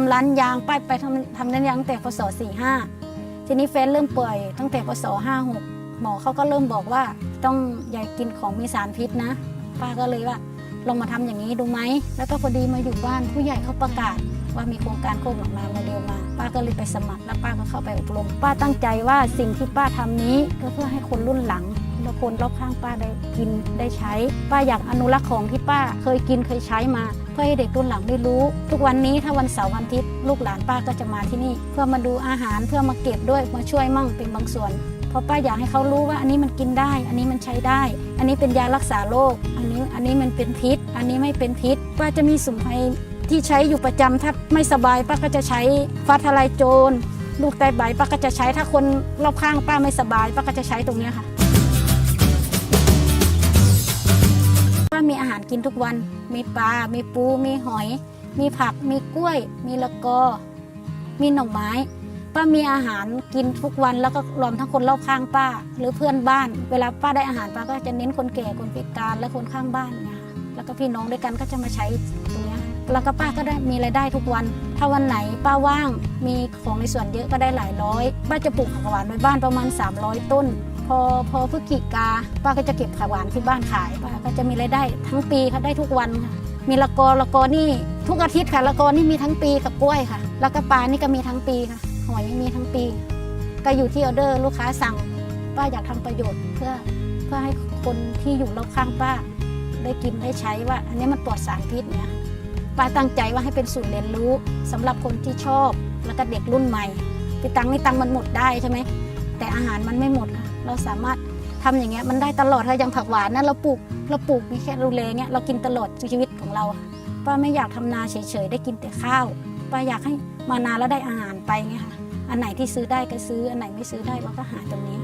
ทำร้านยางป้าไปทำทำร้านยางตั้งแต่พศ45ทีนี้แฟนเริ่มป่วยตั้งแต่พศ56หมอเขาก็เริ่มบอกว่าต้องอย่ากินของมีสารพิษนะป้าก็เลยว่าลองมาทำอย่างนี้ดูไหมแล้วก็พอดีมาอยู่บ้านผู้ใหญ่เขาประกาศว่ามีโครงการโคกหนองนาโมเดลมา ป้าก็เลยไปสมัครแล้วป้าก็เข้าไปอบรม ป้าตั้งใจว่าสิ่งที่ป้าทำนี้ก็เพื่อให้คนรุ่นหลัง คนรอบข้างป้าได้กินได้ใช้ ป้าอยากอนุรักษ์ของที่ป้าเคยกินเคยใช้มา เพื่อให้เด็กรุ่นหลังได้รู้ ทุกวันนี้ถ้าวันเสาร์วันอาทิตย์ลูกหลานป้าก็จะมาที่นี่ เพื่อมาดูอาหารเพื่อมาเก็บด้วยมาช่วยมั่งเป็นบางส่วนเพราะป้าอยากให้เขารู้ว่าอันนี้มันกินได้ อันนี้มันใช้ได้ อันนี้เป็นยารักษาโรคอันนี้อันนี้มันเป็นพิษ อันนี้ไม่เป็นพิษ ป้าจะมีสมุนไพรที่ใช้อยู่ประจำถ้าไม่สบายป้าก็จะใช้ฟ้าทลายโจรลูกไตใบป้าก็จะใช้ถ้าคนรอบข้างป้าไม่สบายป้าก็จะใช้ตรงนี้ค่ะ มีอาหารกินทุกวัน มีปลา มีปู มีหอย มีผัก มีกล้วย มีละกอ มีหน่อไม้ ป้ามีอาหารกินทุกวันแล้วก็รวมทั้งคนรอบข้างป้า หรือเพื่อนบ้าน เวลาป้าได้อาหารป้าก็จะเน้นคนแก่ คนพิการ และคนข้างบ้านเนี่ยแล้วก็พี่น้องด้วยกันก็จะมาใช้ตรงนี้แล้วก็ป้าก็ได้มีรายได้ทุกวัน ถ้าวันไหนป้าว่าง มีของในสวนเยอะก็ได้หลายร้อย ป้าจะปลูกผักหวานไว้บ้านประมาณ 300 ต้น พอพอพฤศจิกาป้าก็จะเก็บผักหวานที่บ้านขายป้าก็จะมีรายได้ทั้งปีค่ะได้ทุกวันค่ะมีละกอละกอนี่ทุกอาทิตย์ค่ะละกอนี่มีทั้งปีกับกล้วยค่ะ แล้วก็ปลานี่ก็มีทั้งปีค่ะหอยมีทั้งปี ก็อยู่ที่ออเดอร์ลูกค้าสั่ง ป้าอยากทำประโยชน์เพื่อเพื่อให้คนที่อยู่รอบข้างป้า ได้กินได้ใช้ว่า อันนี้มันปลอดสารพิษเนี่ยป้าตั้งใจว่าให้เป็นศูนย์เรียนรู้สำหรับคนที่ชอบแล้วก็เด็กรุ่นใหม่ที่ตังค์นี่ตังค์มันหมดได้ใช่ไหมแต่อาหารมันไม่หมดค่ะ เราสามารถทำอย่างเงี้ยมันได้ตลอดค่ะอย่างผักหวานนะเราปลูกเราปลูกมีแค่ดูแลเงี้ยเรากินตลอดชีวิตของเราป้าไม่อยากทำนาเฉยๆ ได้กินแต่ข้าวป้าอยากให้มานาแล้วได้อาหารไปไงค่ะอันไหนที่ซื้อได้ก็ซื้ออันไหนไม่ซื้อได้เราก็หาตรงนี้